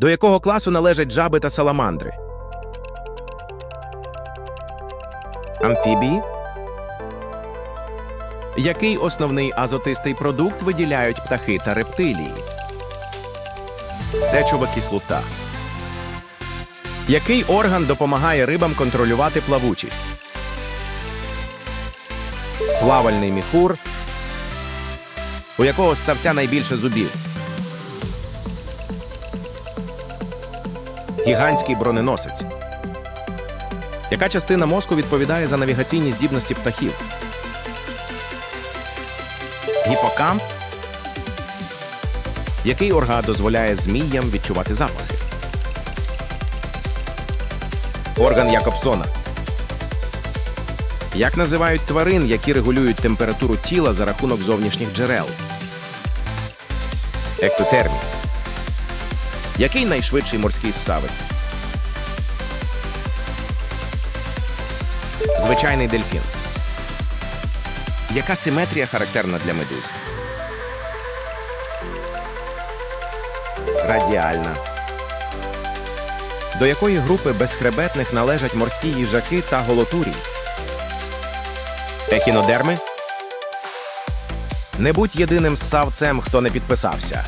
До якого класу належать жаби та саламандри? Амфібії? Який основний азотистий продукт виділяють птахи та рептилії? Сечова кислота. Який орган допомагає рибам контролювати плавучість? Плавальний міхур. У якого ссавця найбільше зубів? Гігантський броненосець. Яка частина мозку відповідає за навігаційні здібності птахів? Гіпокамп. Який орган дозволяє зміям відчувати запахи? Орган Якобсона. Як називають тварин, які регулюють температуру тіла за рахунок зовнішніх джерел? Ектотермія. Який найшвидший морський ссавець? Звичайний дельфін. Яка симетрія характерна для медуз? Радіальна. До якої групи безхребетних належать морські їжаки та голотурі? Ехінодерми? Не будь єдиним ссавцем, хто не підписався.